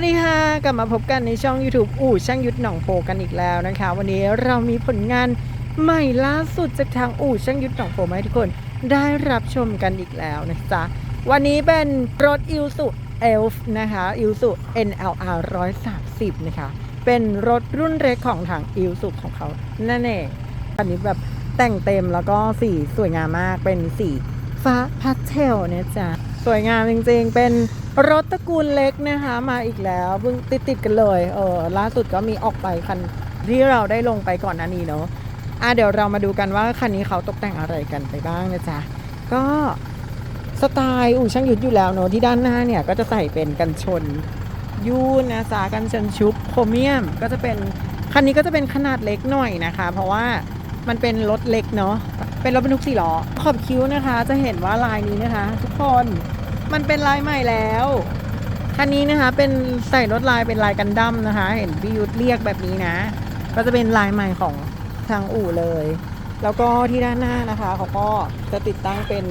สวัสดีค่ะ กลับมาพบกันในช่อง YouTube อู่ช่างยุทธหนองโพกันอีกแล้วนะคะ วันนี้เรามีผลงานใหม่ล่าสุดจากทางอู่ช่างยุทธหนองโพมาให้ทุกคนได้รับชมกันอีกแล้วนะจ๊ะวันนี้เป็นรถอิ s u เอลฟ์นะคะอิ s u NLR 130 นะคะ เป็นรถรุ่นเล็กของทางอิ s u ของเขานั่นเองอันนี้แบบแต่งเต็มแล้วก็สีสวยงามมากเป็นสีฟ้าพาสเทลเนี่ยจ้ะสวยงามจริงๆเป็นรถตระกูลเล็กนะคะมาอีกแล้วเพิ่งติดติดกันเลยเออล่าสุดก็มีออกไปคันที่เราได้ลงไปก่อนหน้านี้เนาะอะเดี๋ยวเรามาดูกันว่าคันนี้เขาตกแต่งอะไรกันไปบ้างนะจ๊ะก็สไตล์อู่ช่างยุทธอยู่แล้วเนาะที่ด้านหน้าเนี่ยก็จะใส่เป็นกันชนยูนนะจ๊ะกันชนชุบโครเมียมก็จะเป็นคันนี้ก็จะเป็นขนาดเล็กหน่อยนะคะ เพราะว่ามันเป็นรถเล็กเนาะเป็นรถบรรทุกสี่ล้อขอบคิ้วนะคะ จะเห็นว่าลายนี้นะคะ ทุกคน มันเป็นลายใหม่แล้ว คันนี้นะคะ เป็นใส่รถลายเป็นลายกันดั้มนะคะ เห็นพี่ยุทธเรียกแบบนี้นะ ก็จะเป็นลายใหม่ของทางอู่เลย แล้วก็ที่ด้านหน้านะคะเขาก็จะติดตั้งเป็น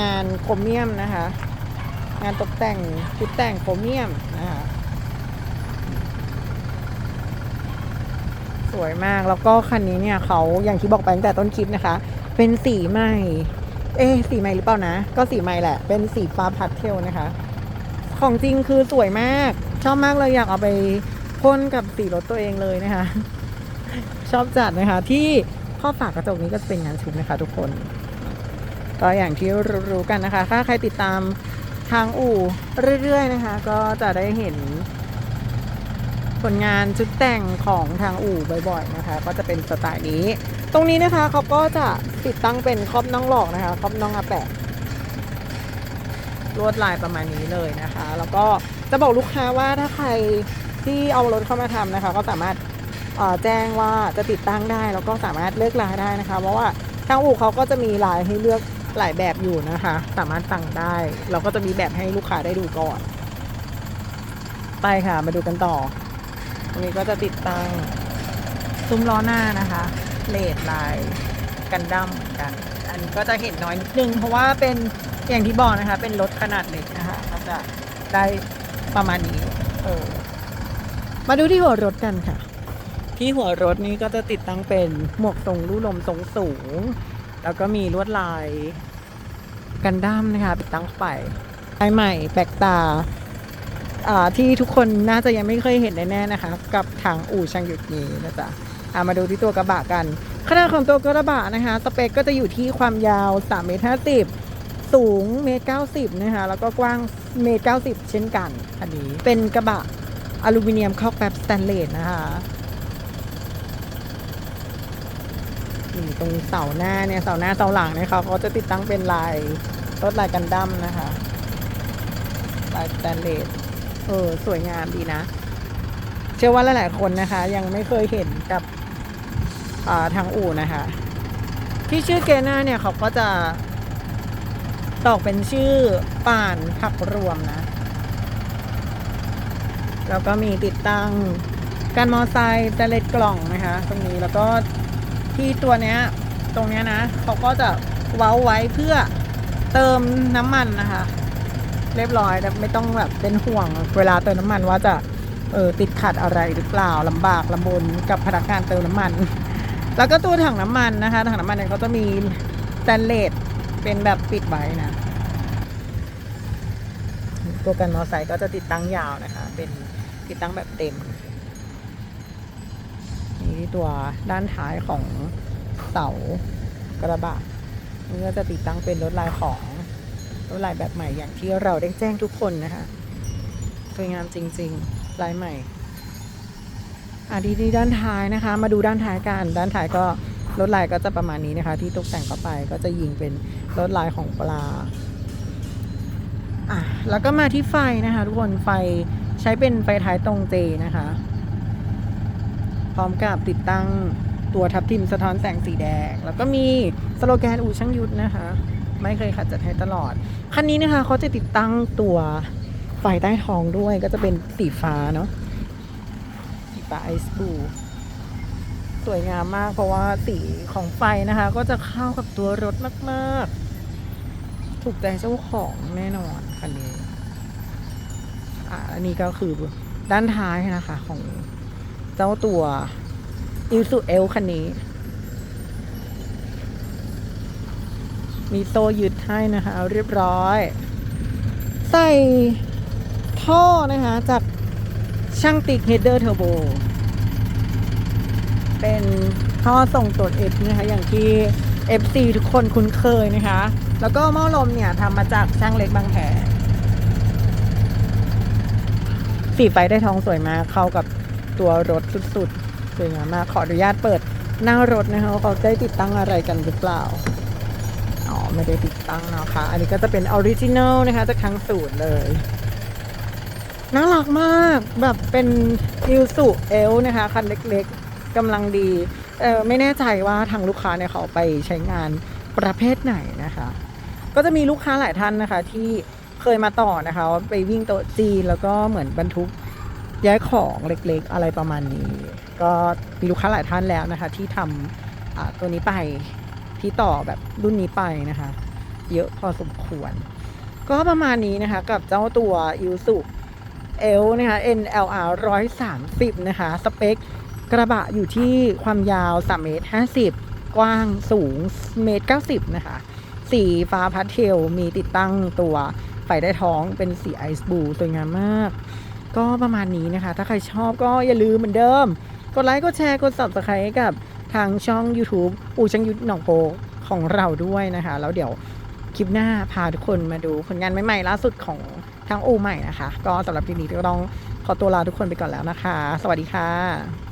งานโครเมียมนะคะ งานตกแต่งชุดแต่งโครเมียมนะคะสวยมากแล้วก็คันนี้เนี่ยเขาอย่างที่บอกไปตั้งแต่ต้นคลิปนะคะ เป็นสีใหม่ เอ๊สีใหม่หรือเปล่านะ ก็สีใหม่แหละ เป็นสีฟ้าพาสเทลนะคะ ของจริงคือสวยมาก ชอบมากเลยอยากเอาไปพ่นกับสีรถตัวเองเลยนะคะ ชอบจัดนะคะ ที่ข้อฝากกระจกนี้ก็จะเป็นงานชุบนะคะ ทุกคน ก็อย่างที่รู้กันนะคะ ถ้าใครติดตามทางอู่เรื่อยๆนะคะ ก็จะได้เห็น ผลงานชุดแต่งของทางอู่บ่อย ๆ นะคะ ก็จะเป็นสไตล์นี้ ตรงนี้นะคะเขาก็จะติดตั้งเป็นครอบน้องหลอกนะคะครอบน้องอาแปะลวดลายประมาณนี้เลยนะคะ แล้วก็จะบอกลูกค้าว่าถ้าใครที่เอารถเข้ามาทำนะคะ ก็สามารถแจ้งว่าจะติดตั้งได้ แล้วก็สามารถเลือกลายได้นะคะ เพราะว่าทางอู่เขาก็จะมีลายให้เลือกหลายแบบอยู่นะคะ สามารถสั่งได้ เราก็จะมีแบบให้ลูกค้าได้ดูก่อน ไปค่ะมาดูกันต่อตรงนี้ก็จะติดตั้งซุ้มล้อหน้านะคะ เลดลายกันดั้มเหมือนกัน อันนี้ก็จะเห็นน้อยนิดนึง เพราะว่าเป็นอย่างที่บอกนะคะ เป็นรถขนาดเล็กนะคะก็จะได้ประมาณนี้ เออ มาดูที่หัวรถกันค่ะ ที่หัวรถนี้ก็จะติดตั้งเป็นหมวกทรงลู่ลมทรงสูง แล้วก็มีลวดลายกันดั้มนะคะติดตั้งไปลายใหม่แปลกตาที่ทุกคนน่าจะยังไม่เคยเห็นแน่ๆนะคะ กับทางอู่ช่างหยุดนี้นะจ๊ะามาดูที่ตัวกระบะกัน ขนาดของตัวกระบะนะคะ สเปคก็จะอยู่ที่ความยาว3เมตร50 สูงเมตร90 นะคะ แล้วก็กว้างเมตร90 เช่นกัน อันนี้เป็นกระบะอลูมิเนียมคอกแบบสแตนเลสนะคะนี่ตรงเสาหน้าเนี่ย เสาหน้าเสาหลังเนี่ยเขาก็จะติดตั้งเป็นลายรถลายกันดั้มนะคะ ลายสแตนเลส เออ สวยงามดีนะ เชื่อว่าหลายๆคนนะคะ ยังไม่เคยเห็นกับอ่า ทางอู่นะคะ ที่ชื่อเกน่าเนี่ยเขาก็จะตอกเป็นชื่อป่านผักรวมนะ แล้วก็มีติดตั้งการมอไซค์แต่เล็ดกล่องนะคะ ตรงนี้แล้วก็ที่ตัวเนี้ยตรงเนี้ยนะเขาก็จะเว้าไว้เพื่อเติมน้ำมันนะคะ เรียบร้อยแต่ไม่ต้องแบบเป็นห่วงเวลาเติมน้ำมันว่าจะเออติดขัดอะไรหรือเปล่าลำบากลำบนกับพนักงานเติมน้ำมัน แล้วก็ตัวถังน้ำมันนะคะ ถังน้ำมันเนี่ยเขาจะมีสแตนเลสเป็นแบบปิดไว้นะ ตัวกันมอไซค์ก็จะติดตั้งยาวนะคะ เป็นติดตั้งแบบเต็มนี่ที่ตัวด้านท้ายของเสากระบะนี่ก็จะติดตั้งเป็นรถลายของรถลายแบบใหม่อย่างที่เราได้แจ้งทุกคนนะคะสวยงามจริง ๆ ลายใหม่ อะดีดีด้านท้ายนะคะ มาดูด้านท้ายกันด้านท้ายก็รถลายก็จะประมาณนี้นะคะ ที่ตกแต่งเข้าไปก็จะยิงเป็นรถลายของปลาอะแล้วก็มาที่ไฟนะคะทุกคนไฟใช้เป็นไฟท้ายตรงเจนะคะ พร้อมกับติดตั้งตัวทับทิมสะท้อนแสงสีแดง แล้วก็มีสโลแกนอูช่างยุทธนะคะ ไม่เคยขัดจัดให้ตลอด คันนี้นะคะเขาจะติดตั้งตัวไฟใต้ท้องด้วยก็จะเป็นสีฟ้าเนาะ สีฟ้าไอซ์บลูสวยงามมากเพราะว่าสีของไฟนะคะ ก็จะเข้ากับตัวรถมาก ๆ ถูกใจเจ้าของแน่นอนคันนี้อ่าอันนี้ก็คือด้านท้ายนะคะ ของเจ้าตัวอิลซูเอลคันนี้ มีโซ่ยึดให้นะคะ เรียบร้อย ใส่ท่อนะคะจาก ช่างติกเฮดเดอร์เทอร์โบ เป็นท่อส่งตรวจเอฟนะคะ อย่างที่ FC ทุกคนคุ้นเคยนะคะ แล้วก็หม้อลมเนี่ยทำมาจากช่างเล็กบางแผสีไฟได้ท้องสวยมาก เข้ากับตัวรถสุดๆ สวยงามมาก ขออนุญาตเปิดหน้ารถนะคะเขาได้ติดตั้งอะไรกันหรือเปล่า อ๋อ ไม่ได้ติดตั้งนะคะอันนี้ก็จะเป็นออริจินัลนะคะจากทั้งสูตรเลย น่ารักมากแบบเป็นอิลสุเอลนะคะคันเล็กๆกำลังดีเออไม่แน่ใจว่าทางลูกค้าเนี่ยเขาไปใช้งานประเภทไหนนะคะ ก็จะมีลูกค้าหลายท่านนะคะ ที่เคยมาต่อนะคะไปวิ่งโต๊ะจีนแล้วก็เหมือนบรรทุกย้ายของเล็กๆ อะไรประมาณนี้ ก็มีลูกค้าหลายท่านแล้วนะคะ ที่ทำตัวนี้ไปที่ต่อแบบรุ่นนี้ไปนะคะ เยอะพอสมควร ก็ประมาณนี้นะคะกับเจ้าตัวอิวสุ เอลนะคะ NLR 130 นะคะ สเปคกระบะอยู่ที่ความยาว3เมตร50 กว้างสูงเมตร90 นะคะ สีฟ้าพัดเทลมีติดตั้งตัวไฟได้ท้องเป็นสีไอซ์บลูสวยงามมาก ก็ประมาณนี้นะคะ ถ้าใครชอบก็อย่าลืมเหมือนเดิม กดไลค์กดแชร์กด subscribe ให้กับทางช่อง YouTube อูช่างยุทธหนองโพของเราด้วยนะคะ แล้วเดี๋ยวคลิปหน้าพาทุกคนมาดูผลงานใหม่ๆล่าสุดของ ทางอูใหม่นะคะ ก็สำหรับคลิปนี้ก็ต้องขอตัวลาทุกคนไปก่อนแล้วนะคะ สวัสดีค่ะ